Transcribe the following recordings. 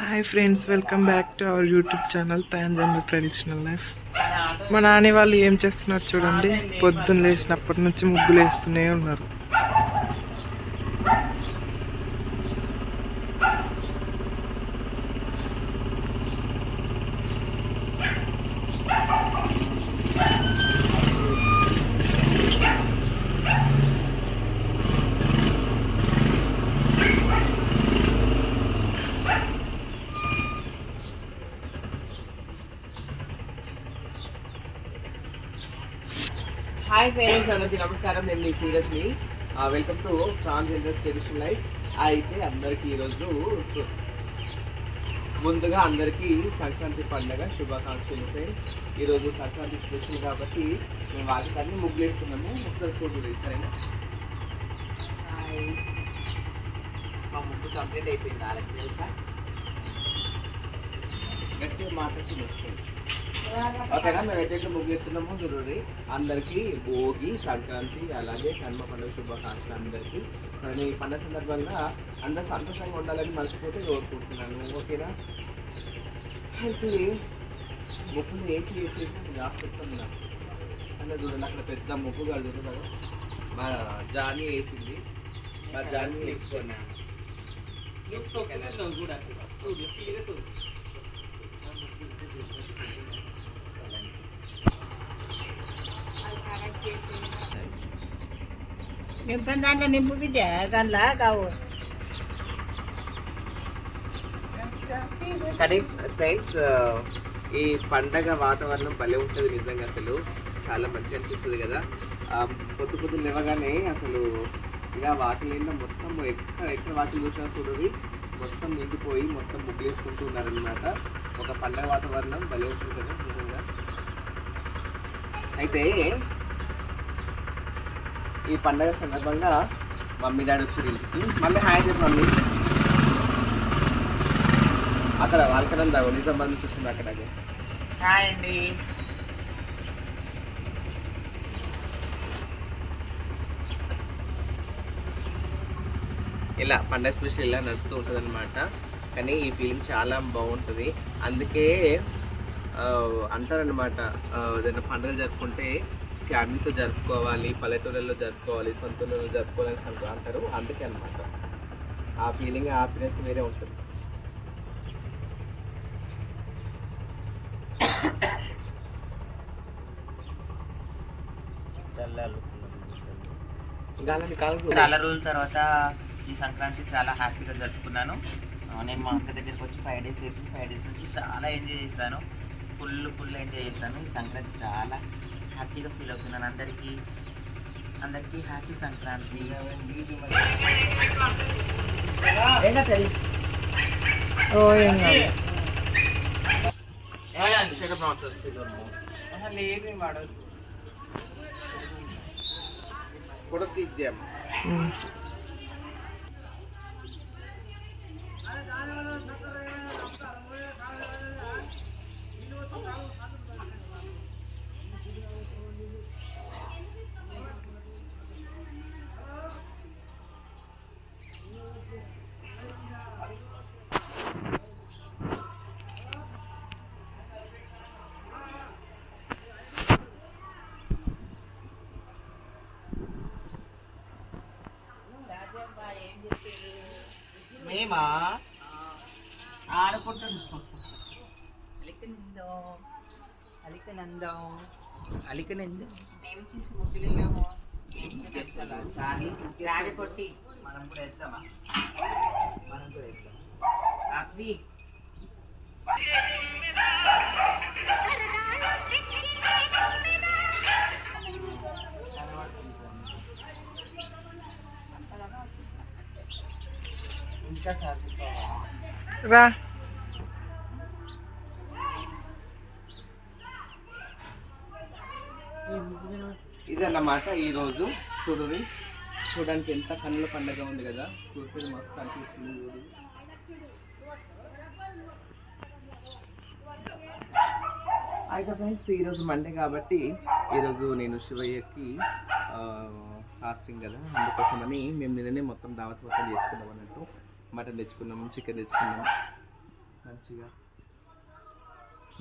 Hi friends welcome back to our YouTube channel transgender traditional life మా నాని వాళ్ళు ఏం చేస్తున్నారు చూడండి? పొద్దున్న లేచినప్పటి నుంచి ముగ్గులు వేస్తూనే ఉన్నారు. హాయ్ ఫ్రెండ్స్ అందరికీ నమస్కారం. నేను మీ సూరజ్ని. Welcome to transgenders tradition life అయితే అందరికీ ఈరోజు ముందుగా అందరికీ సంక్రాంతి పండుగ శుభాకాంక్షలు ఫ్రెండ్స్ ఈరోజు సంక్రాంతి స్పెషల్ కాబట్టి మేము వాటికి అన్ని ముగ్గులు వేసుకున్నాము ఒకసారి చూడు సరేనా? హాయ్ మా ముగ్గు కంప్లీట్ అయిపోయింది వాళ్ళకి తెలుసా? గట్టిగా మాట్లాడుతూ వస్తుంది ఓకేనా మేము ఎట్లయితే ముగ్గులు ఎత్తున్నామో చూడండి అందరికీ భోగి సంక్రాంతి అలాగే కన్మ పండుగ శుభాకాంక్షలు అందరికీ. కానీ ఈ పండుగ సందర్భంగా అందరూ సంతోషంగా ఉండాలని మనసుపోతే కోరుకుంటున్నాను. ఓకేనా? అయితే ముగ్గులు వేసి వేసి జాగ్రత్త అంటే చూడండి అక్కడ పెద్ద ముగ్గు కలుగుతుంది కదా. మా జానీ వేసింది. మా జానీ వేసుకున్నా కూడా నింపని దాంట్లో నింపు బిడ్డ దానిలా కావు. కానీ ఫ్రెండ్స్ ఈ పండగ వాతావరణం భలే ఉంటుంది నిజంగా అసలు. చాలా మంచి అనిపిస్తుంది కదా. పొద్దు పొద్దు లేవగానే అసలు ఇలా వాకిలి నిండా మొత్తం ఎక్కడ ఎక్కడ వాకిలు చూసినా చూడవి మొత్తం నిండిపోయి మొత్తం ముగ్గులేసుకుంటూ ఉన్నారనమాట ఒక పండగ వాతావరణం భలే ఉంటుంది కదా నిజంగా. అయితే ఈ పండగ సందర్భంగా మమ్మీ డాడీ వచ్చి ఇంటికి. మళ్ళీ హాయ్ చెప్పు మమ్మీ. అక్కడ వాళ్ళకనం దాగు నిజామాబాద్ నుంచి వచ్చింది అక్కడ హాయ్ అండి. ఇలా పండగ స్పెషల్ ఇలా నడుస్తూ ఉంటుంది అనమాట కానీ ఈ ఫీలింగ్ చాలా బాగుంటుంది. అందుకే అంటారనమాట ఏదైనా పండుగలు జరుపుకుంటే ఫ్యామిలీతో జరుపుకోవాలి పల్లెటూళ్ళలో జరుపుకోవాలి సొంత ఊళ్ళలో జరుపుకోవాలని అంటారు. అందుకే అనమాట ఆ ఫీలింగ్ హ్యాపీనెస్ వేరే ఉంటుంది. చాలా రోజుల తర్వాత ఈ సంక్రాంతి చాలా హ్యాపీగా జరుపుకున్నాను. నేను మా అక్క దగ్గరికి వచ్చి ఫైవ్ డేస్ అయిపోయింది. ఫైవ్ డేస్ నుంచి చాలా ఎంజాయ్ చేశాను. ఫుల్ ఫుల్ ఎంజాయ్ చేశాను. ఈ సంక్రాంతి చాలా హ్యాపీగా ఫీల్ అవుతున్నాను. అందరికీ అందరికీ హ్యాపీ సంక్రాంతి. లేదు వాడు మేమా? ఆడుకుంటున్నాం అలికనందం అలికనందం. అలికనందం. మేము చేసి ముగ్గులేమో కొట్టి మనం కూడా వేద్దామా? మనం కూడా వేద్దాం. అవి రా. ఇదన్నమాట ఈరోజు చూడుని చూడడానికి ఎంత కన్నుల పండగ ఉంది కదా. చూస్తే మస్తు అనిపిస్తుంది చూడు. అయితే ఫ్రెండ్స్ ఈరోజు మండే కాబట్టి ఈరోజు నేను శివయ్యకి ఫాస్టింగ్ కదా. అందుకోసమని మేము నిన్ననే మొత్తం దావత్ మొత్తం చేసుకున్నాం అన్నట్టు. మటన్ తెచ్చుకున్నాము చికెన్ తెచ్చుకున్నాము. మంచిగా.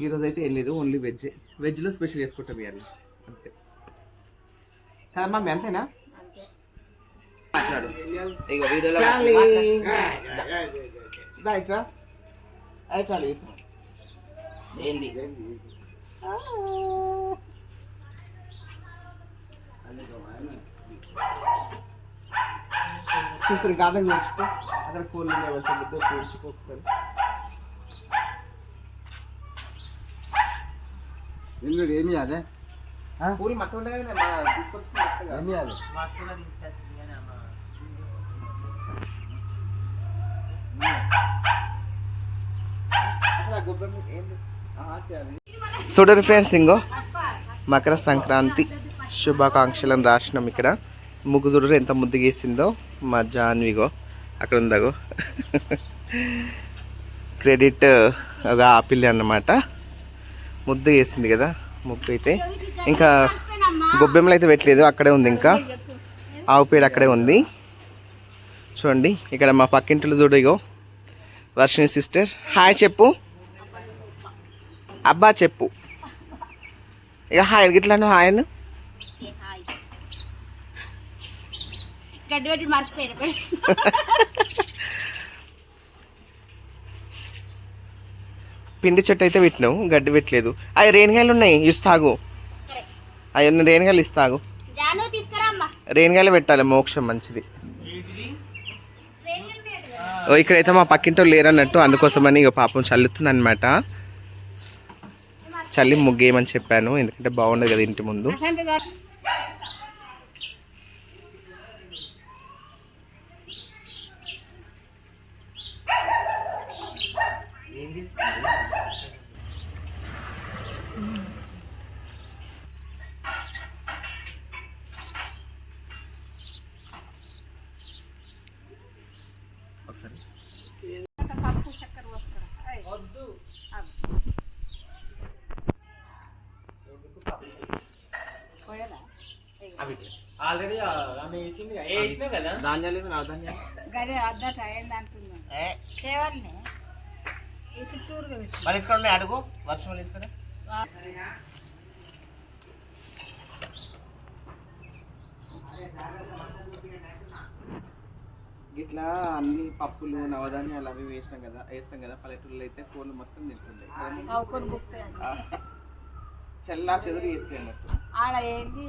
ఈరోజు అయితే ఏం లేదు ఓన్లీ వెజ్. వెజ్లో స్పెషల్ చేసుకుంటాం ఇవన్నీ అంతే. కాదు మమ్మీ అంతేనా? మాట్లాడు. ఇక వీడియోలో ఇట్రా. అదే చాలు ఏంది? చూస్తారు చూసుకో అక్కడ కోళ్ళు ఉన్నాయి ఏమి అదే? పూరి మొత్తం ఉండగా మన తీసుకొచ్చిన ఏమి అది? మా అక్కలో తీసుకొచ్చింది కానీ అమ్మ. చూడరు ఫ్రెండ్స్ ఇంగో మకర సంక్రాంతి శుభాకాంక్షలను రాసినాం ఇక్కడ. ముగ్గు చూడరు ఎంత ముద్దు గీసిందో. మా జాన్విగో. అక్కడ ఉందాగో క్రెడిట్ ఒక ఆపిల్ అన్నమాట. ముద్దు వేసింది కదా ముప్పు అయితే. ఇంకా గొబ్బెమ్మలు అయితే పెట్టలేదు అక్కడే ఉంది ఇంకా. ఆవు పేడ అక్కడే ఉంది. చూడండి ఇక్కడ మా పక్కింటిలో చూడగో వర్షిణి సిస్టర్. హాయ్ చెప్పు. అబ్బా చెప్పు. ఇక హాయ్ గిట్లను హాయ్ గడ్డి పెట్టి మర్చిపోయిన పిండి చెట్టు అయితే పెట్టినావు గడ్డి పెట్టలేదు. అవి రేణిగాయలు ఉన్నాయి ఇస్తాగు అవి రేణిగాయలు ఇస్తాగు రేణిగాయలు పెట్టాలి మోక్షం మంచిది. ఓ ఇక్కడైతే మా పక్కింటో లేరన్నట్టు అందుకోసమని ఇక పాపం చల్లుతుంది అనమాట చల్లి ముగ్గేయమని చెప్పాను ఎందుకంటే బాగుండదు కదా ఇంటి ముందు. ఆల్రెడీ ఆమె వేసింది వేసినా కదా ధాన్యాలు? గదే అద్దట అయింది అంటున్నాను. మరి ఇక్కడ ఉన్నాయి అడుగు. వర్షం ఇక్కడ ఇట్లా అన్ని పప్పులు నవధాన్యాలు అవి వేసినాం కదా వేస్తాం కదా. పల్లెటూళ్ళు అయితే కోళ్ళు మొత్తం తింటుంటాయి చల్లా చెదురు వేస్తాయి అన్నట్టు ఆడ ఏంది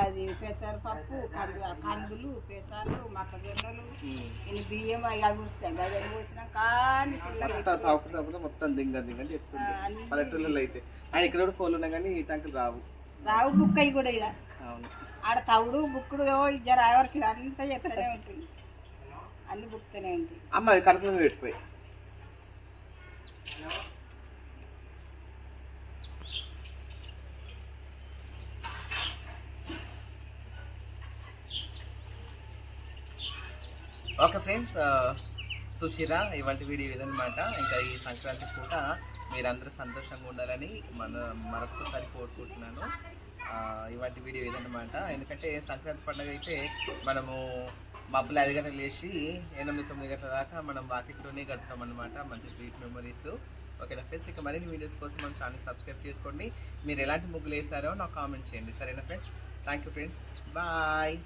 అది పెసరపప్పు కందు కందులు పెసర్లు మొక్కజొన్నలు ఇన్ని బియ్యం అవి అవి వస్తాయి. గది పోసినా కానీ మొత్తం తాకు తాకుండా మొత్తం దింగ దింగ అని చెప్తుంది పల్లెటూళ్ళలో అయితే. ఆయన ఇక్కడ కూడా కోళ్ళు ఉన్నాయి కానీ ఈ టంకులు రావు. రావు బుక్ అయ్యి కూడా ఇలా అవును. ఆడ తవుడు బుక్కుడు ఇద్దరు ఎవరికి అంతా చెప్తూనే ఉంటుంది. అన్ని బుక్తూనే ఉంటుంది. అమ్మ మీద పెట్టిపోయి ఓకే ఫ్రెండ్స్ సుశీర ఇవంటి వీడియో ఇదనమాట ఇంకా ఈ సంక్రాంతి పూట మీరందరూ సంతోషంగా ఉండాలని మన మరొకసారి కోరుకుంటున్నాను. ఇవంటి వీడియో ఇదనమాట ఎందుకంటే సంక్రాంతి పండుగ అయితే మనము మబ్బులు ఐదు గంటలు లేచి ఎనిమిది తొమ్మిది గంటల దాకా మనం వాకిట్లోనే గడుపుతాం అనమాట మంచి స్వీట్ మెమరీస్. ఓకేనా ఫ్రెండ్స్? ఇక మరిన్ని వీడియోస్ కోసం మన ఛానల్ సబ్స్క్రైబ్ చేసుకోండి. మీరు ఎలాంటి ముగ్గులు వేస్తారో నాకు కామెంట్ చేయండి. సరేనా friends? Thank you friends. Bye.